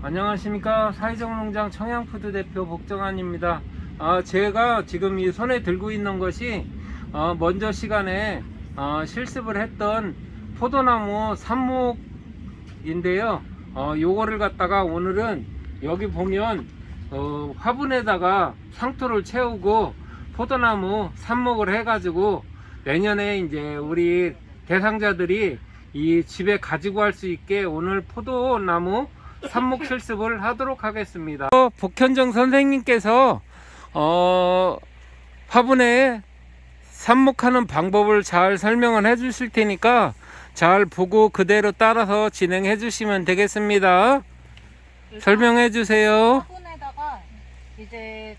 안녕하십니까 사회적 농장 청양푸드 대표 복정환입니다. 아, 제가 지금 이 손에 들고 있는 것이 어, 먼저 시간에 어, 실습을 했던 포도나무 삽목인데요. 어, 요거를 갖다가 오늘은 여기 보면 어, 화분에다가 상토를 채우고 포도나무 삽목을 해가지고 내년에 이제 우리 대상자들이 이 집에 가지고 갈 수 있게 오늘 포도나무 삽목 실습을 하도록 하겠습니다. 어, 복현정 선생님께서 어, 화분에 삽목하는 방법을 잘 설명을 해 주실 테니까 잘 보고 그대로 따라서 진행해 주시면 되겠습니다. 설명해 주세요. 화분에다가 이제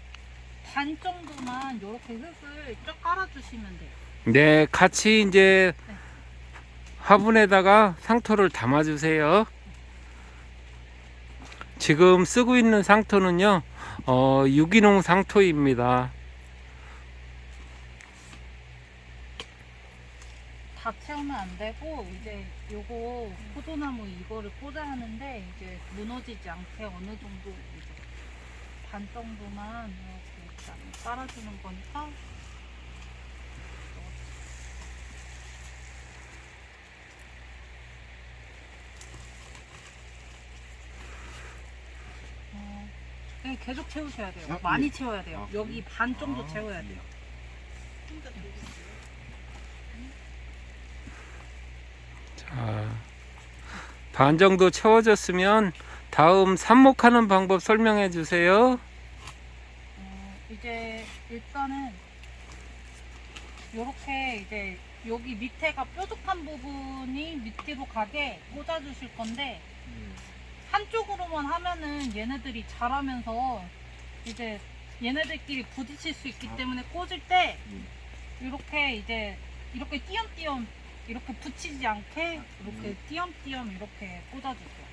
반 정도만 이렇게 흙을 쫙 깔아주시면 돼요. 네, 같이 이제 화분에다가 상토를 담아 주세요. 지금 쓰고 있는 상토는요, 어, 유기농 상토입니다. 다 채우면 안 되고 이제 요거 포도나무 이거를 꽂아야 하는데 이제 무너지지 않게 어느 정도 이제 반 정도만 이렇게 일단 깔아주는 거니까 계속 채우셔야 돼요. 아, 많이 예. 채워야 돼요. 아, 여기 반 정도 아, 채워야 예. 돼요. 자, 반 정도 채워졌으면 다음 삽목하는 방법 설명해 주세요. 어, 이제 일단은 요렇게 이제 여기 밑에가 뾰족한 부분이 밑으로 가게 꽂아 주실 건데 한쪽으로만 하면은 얘네들이 자라면서 이제 얘네들끼리 부딪힐 수 있기 때문에 꽂을 때 이렇게 이제 이렇게 띄엄띄엄 이렇게 붙이지 않게 이렇게 띄엄띄엄 이렇게 꽂아주세요.